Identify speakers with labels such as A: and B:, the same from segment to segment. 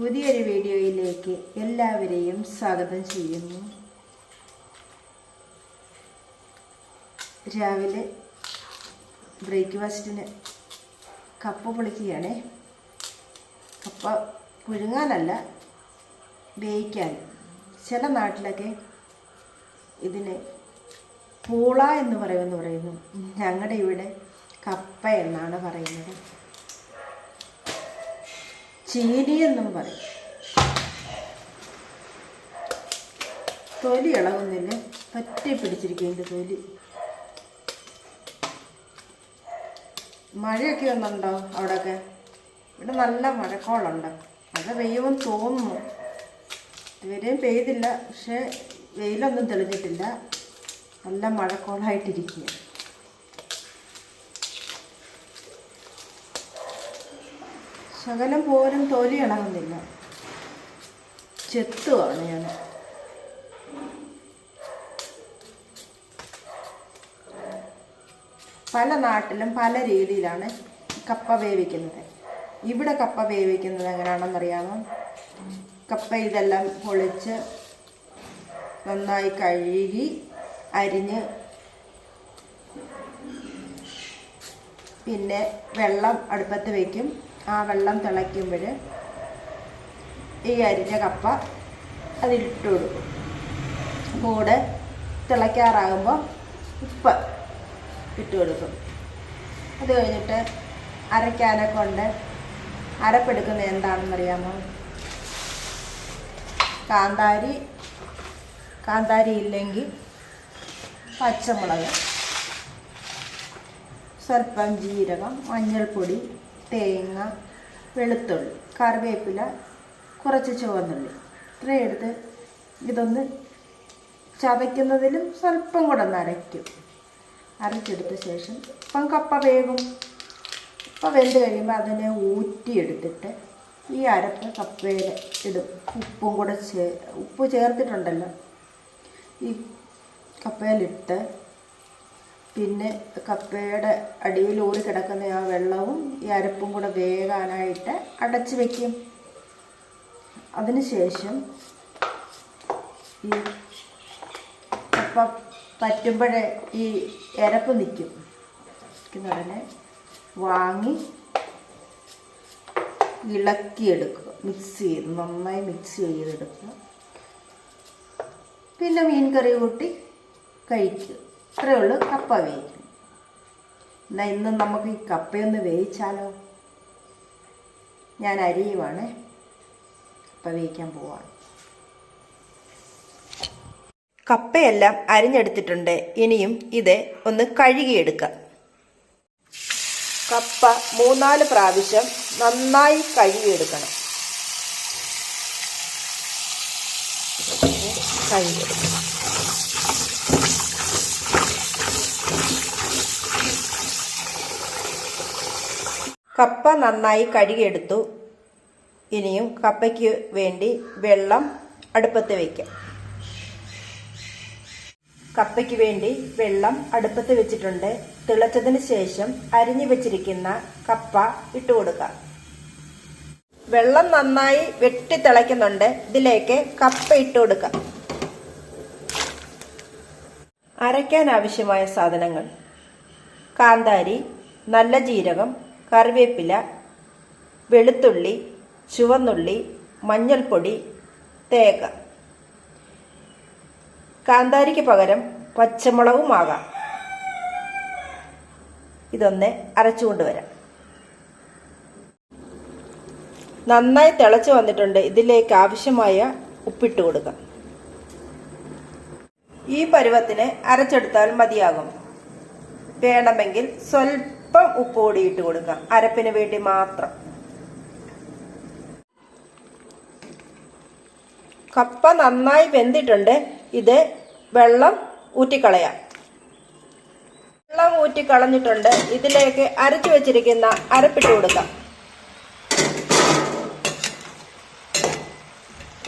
A: പുതിയൊരു വീഡിയോയിലേക്ക് എല്ലാവരെയും സ്വാഗതം ചെയ്യുന്നു. രാവിലെ ബ്രേക്ക്ഫാസ്റ്റിന് കപ്പ പൊളിക്കുകയാണേ. കപ്പ പുഴുങ്ങാനല്ല വേവിക്കാൻ. ചില നാട്ടിലൊക്കെ ഇതിന് പൂള എന്ന് പറയുമെന്ന് പറയുന്നു. ഞങ്ങളുടെ ഇവിടെ കപ്പ എന്നാണ് പറയുന്നത്. ചീനി എന്നും പറയും. തൊലി ഇളകുന്നില്ല പറ്റി പിടിച്ചിരിക്കും ഇതിന്റെ തൊലി. മഴയൊക്കെ ഒന്നുണ്ടോ അവിടെയൊക്കെ? ഇവിടെ നല്ല മഴക്കോളുണ്ട്. മഴ പെയ്യുമെന്ന് തോന്നുന്നു. ഇതുവരെയും പെയ്തില്ല. പക്ഷേ വെയിലൊന്നും തെളിഞ്ഞിട്ടില്ല. നല്ല മഴക്കോളായിട്ടിരിക്കുക ശകലം പോലും തൊലി ഇണങ്ങുന്നില്ല ചെത്തുവാണ് ഞാൻ. പല നാട്ടിലും പല രീതിയിലാണ് കപ്പ വേവിക്കുന്നത്. ഇവിടെ കപ്പ വേവിക്കുന്നത് എങ്ങനെയാണെന്നറിയാമോ കപ്പ ഇതെല്ലാം പൊളിച്ച് നന്നായി കഴുകി അരിഞ്ഞ് പിന്നെ വെള്ളം അടുപ്പത്ത് വയ്ക്കും ആ വെള്ളം തിളയ്ക്കുമ്പോൾ ഈ അരിഞ്ഞ കപ്പ അതിലിട്ട് കൊടുക്കും. കൂടെ തിളയ്ക്കാറാകുമ്പോൾ ഉപ്പ് ഇട്ട് കൊടുക്കും. അത് കഴിഞ്ഞിട്ട് അരയ്ക്കാനെ കൊണ്ട് അരപ്പെടുക്കുന്നത് എന്താണെന്നറിയാമോ? കാന്താരി കാന്താരി ഇല്ലെങ്കിൽ പച്ചമുളക് സ്വല്പം ജീരകം മഞ്ഞൾപ്പൊടി തേങ്ങ വെളുത്തുള്ളി കറിവേപ്പില കുറച്ച് ചുവന്നുള്ളി. ഇത്രയും എടുത്ത് ഇതൊന്ന് ചതയ്ക്കുന്നതിലും സ്വല്പം കൂടെ ഒന്ന് അരയ്ക്കും. അരച്ചെടുത്ത ശേഷം ഇപ്പം കപ്പ വേകും കപ്പ വെന്ത് കഴിയുമ്പോൾ അതിനെ ഊറ്റിയെടുത്തിട്ട് ഈ അരപ്പ് കപ്പയിൽ ഇടും. ഉപ്പും കൂടെ ചേ ഉപ്പ് ചേർത്തിട്ടുണ്ടല്ലോ. ഈ കപ്പയിലിട്ട് പിന്നെ കപ്പയുടെ അടിയിൽ ഊറി കിടക്കുന്ന ആ വെള്ളവും ഈ അരപ്പും കൂടെ വേകാനായിട്ട് അടച്ച് വയ്ക്കും അതിനുശേഷം ഈ കപ്പ പറ്റുമ്പോഴേ ഈ ഇരപ്പ് നിൽക്കും. ഉടനെ വാങ്ങി ഇളക്കിയെടുക്കുക. മിക്സ് ചെയ്ത് നന്നായി മിക്സ് ചെയ്തെടുക്കുക. പിന്നെ മീൻ കറി കൂട്ടി കഴിക്കുക. ഇത്രയേ ഉള്ളൂ. കപ്പ വേവിക്കും. എന്നാൽ ഇന്ന് നമുക്ക് ഈ കപ്പയൊന്ന് വേവിച്ചാലോ? ഞാൻ അരിയുവാണ്. കപ്പ വേവിക്കാൻ പോവാണ്. കപ്പയെല്ലാം അരിഞ്ഞെടുത്തിട്ടുണ്ട്. ഇനിയും ഇത് ഒന്ന് കഴുകിയെടുക്കാം. കപ്പ മൂന്നാൽ പ്രാവശ്യം നന്നായി കഴുകിയെടുക്കണം. കഴുകിയെടുക്കണം. കപ്പ നന്നായി കഴുകിയെടുത്തു. ഇനിയും കപ്പയ്ക്ക് വേണ്ടി വെള്ളം അടുപ്പത്ത് വയ്ക്കാം കപ്പയ്ക്ക് വേണ്ടി വെള്ളം അടുപ്പത്ത് വെച്ചിട്ടുണ്ട്. തിളച്ചതിന് ശേഷം അരിഞ്ഞു വെച്ചിരിക്കുന്ന കപ്പ ഇട്ട് കൊടുക്കാം വെള്ളം നന്നായി വെട്ടി തിളയ്ക്കുന്നുണ്ട്. ഇതിലേക്ക് കപ്പ ഇട്ട് കൊടുക്കാം അരയ്ക്കാൻ ആവശ്യമായ സാധനങ്ങൾ. കാന്താരി നല്ല ജീരകം കറിവേപ്പില വെളുത്തുള്ളി ചുവന്നുള്ളി മഞ്ഞൾപ്പൊടി തേങ്ങ. കാന്താരിക്ക് പകരം പച്ചമുളകുമാകാം ഇതൊന്ന് അരച്ചുകൊണ്ട് വരാം നന്നായി തിളച്ച് വന്നിട്ടുണ്ട്. ഇതിലേക്ക് ആവശ്യമായ ഉപ്പിട്ട് കൊടുക്കാം. ഈ പരുവത്തിന് അരച്ചെടുത്താൽ മതിയാകും. വേണമെങ്കിൽ സ്വല്പം ഉപ്പ് ഉപ്പുപൊടി ഇട്ട് കൊടുക്കുക അരപ്പിന് വേണ്ടി മാത്രം. കപ്പ നന്നായി വെന്തിട്ടുണ്ട്. ഇത് വെള്ളം ഊറ്റിക്കളയാം. വെള്ളം ഊറ്റിക്കളഞ്ഞിട്ടുണ്ട്. ഇതിലേക്ക് അരച്ചു വെച്ചിരിക്കുന്ന അരപ്പിട്ട് കൊടുക്കാം.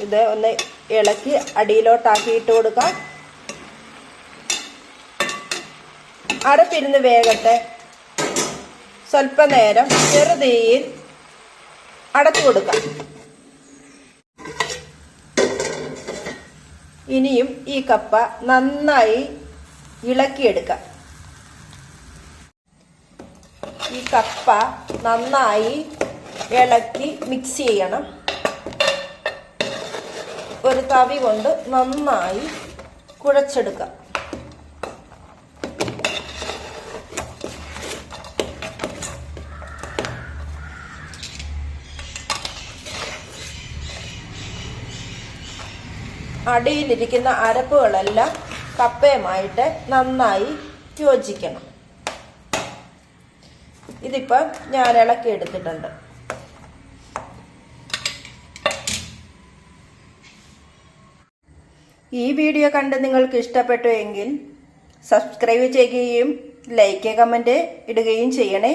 A: ഇത് ഒന്ന് ഇളക്കി അടിയിലോട്ടാക്കി ഇട്ട് കൊടുക്കാം. അരപ്പിരുന്ന് വേഗട്ടെ സ്വല്പനേരം ചെറുതീയിൽ അടച്ചു കൊടുക്കാം. ഇനിയും ഈ കപ്പ നന്നായി ഇളക്കിയെടുക്കാം. ഈ കപ്പ നന്നായി ഇളക്കി മിക്സ് ചെയ്യണം. ഒരു തവി കൊണ്ട് നന്നായി കുഴച്ചെടുക്കാം. അടിയിലിരിക്കുന്ന അരപ്പുകളെല്ലാം കപ്പയുമായിട്ട് നന്നായി യോജിക്കണം. ഇതിപ്പം ഞാൻ ഇളക്കി എടുത്തിട്ടുണ്ട്. ഈ വീഡിയോ കണ്ട് നിങ്ങൾക്ക് ഇഷ്ടപ്പെട്ടു എങ്കിൽ സബ്സ്ക്രൈബ് ചെയ്യുകയും ലൈക്ക് കമന്റ് ഇടുകയും ചെയ്യണേ.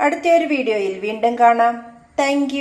A: അടുത്ത ഒരു വീഡിയോയിൽ വീണ്ടും കാണാം. താങ്ക്